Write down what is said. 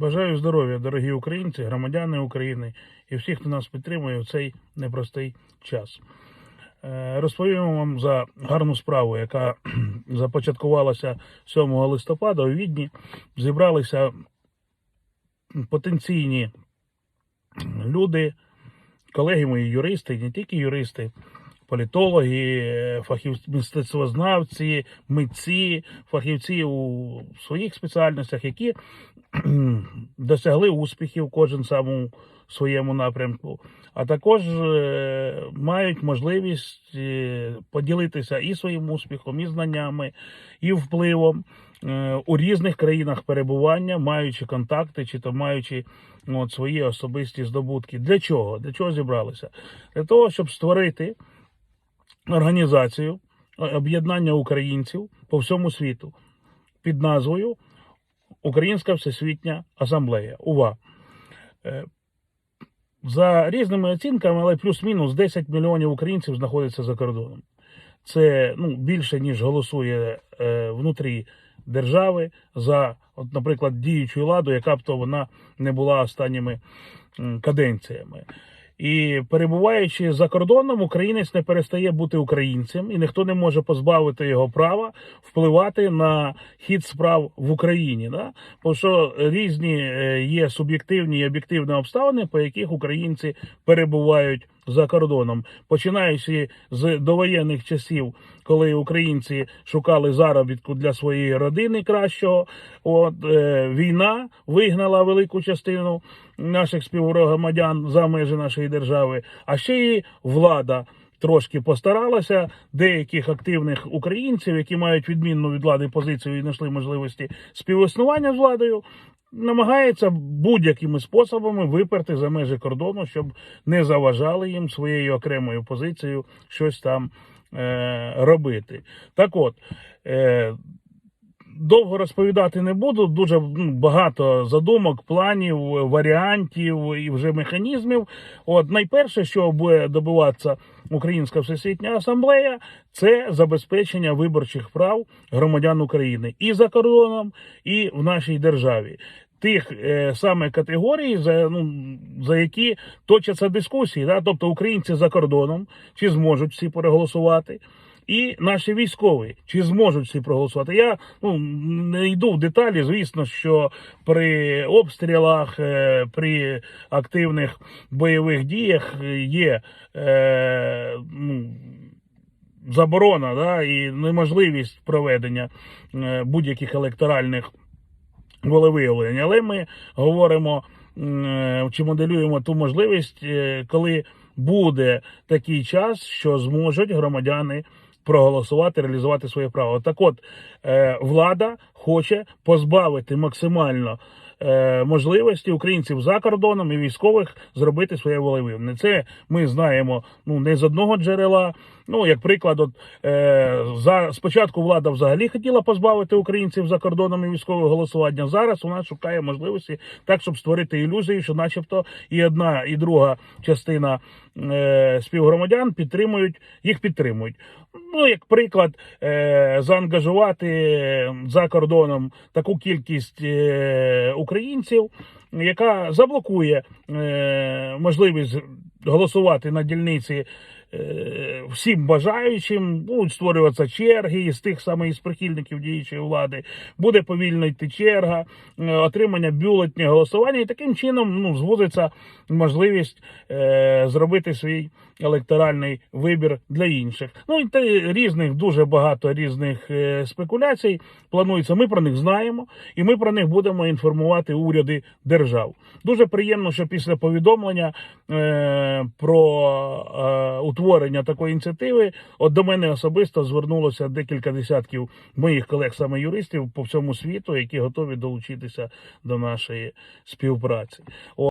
Бажаю здоров'я, дорогі українці, громадяни України і всі, хто нас підтримує в цей непростий час. Е, Розповім вам за гарну справу, яка започаткувалася 7 листопада у Відні. Зібралися потенційні люди, колеги мої юристи, не тільки юристи, політологи, фахівці, мистецтвознавці, митці, фахівці у своїх спеціальностях, які досягли успіхів кожен у своєму напрямку, а також е, мають можливість е, поділитися і своїм успіхом, і знаннями, і впливом е, у різних країнах перебування, маючи контакти, чи то маючи ну, от, свої особисті здобутки. Для чого? Для чого зібралися? Для того, щоб створити організацію об'єднання українців по всьому світу під назвою Українська Всесвітня Асамблея. УВА. Е, За різними оцінками, але плюс-мінус 10 мільйонів українців знаходяться за кордоном. Це ну, більше, ніж голосує е, внутрі держави за, от, наприклад, діючу владу, яка б то вона не була останніми каденціями. І перебуваючи за кордоном, українець не перестає бути українцем, і ніхто не може позбавити його права впливати на хід справ в Україні. Да? Бо що різні е, є суб'єктивні і об'єктивні обставини, по яких українці перебувають за кордоном, починаючи з довоєнних часів, коли українці шукали заробітку для своєї родини кращого. От е, війна вигнала велику частину наших співгромадян за межі нашої держави, а ще й влада. Трошки постаралася деяких активних українців, які мають відмінну від влади позицію і знайшли можливості співіснування з владою, намагається будь-якими способами виперти за межі кордону, щоб не заважали їм своєю окремою позицією щось там е, робити. Так от. Е, Довго розповідати не буду. Дуже ну, багато задумок, планів, варіантів і вже механізмів. От найперше, що буде добиватися Українська Всесвітня Асамблея, це забезпечення виборчих прав громадян України і за кордоном, і в нашій державі. Тих е, саме категорій, за, ну, за які точаться дискусії, да? тобто українці за кордоном, чи зможуть всі переголосувати, і наші військові, чи зможуть всі проголосувати. Я ну, не йду в деталі. Звісно, що при обстрілах, е, при активних бойових діях є е, ну, заборона да, і неможливість проведення е, будь-яких електоральних волевиявлень. Але ми говоримо е, чи моделюємо ту можливість, коли буде такий час, що зможуть громадяни проголосувати, реалізувати своє право. Так от е, влада хоче позбавити максимально. е, Можливості українців за кордоном і військових зробити своє волевиявлення. Це ми знаємо ну не з одного джерела. Ну, як приклад, от, е, за спочатку влада взагалі хотіла позбавити українців за кордоном військового голосування. Зараз вона шукає можливості так, щоб створити ілюзію, що, начебто, і одна, і друга частина е, співгромадян підтримують їх підтримують. Ну, як приклад, е, заангажувати за кордоном таку кількість е, українців, яка заблокує е, можливість голосувати на дільниці всім бажаючим, будуть створюватися черги із тих самих із прихильників діючої влади, буде повільно йти черга, е, отримання бюлетня голосування, і таким чином ну, звузиться можливість е, зробити свій електоральний вибір для інших. Ну і те, різних дуже багато різних е, спекуляцій планується. Ми про них знаємо, і ми про них будемо інформувати уряди держав. Дуже приємно, що після повідомлення е, про е, утворення такої ініціативи, от до мене особисто звернулося декілька десятків моїх колег, саме юристів по всьому світу, які готові долучитися до нашої співпраці.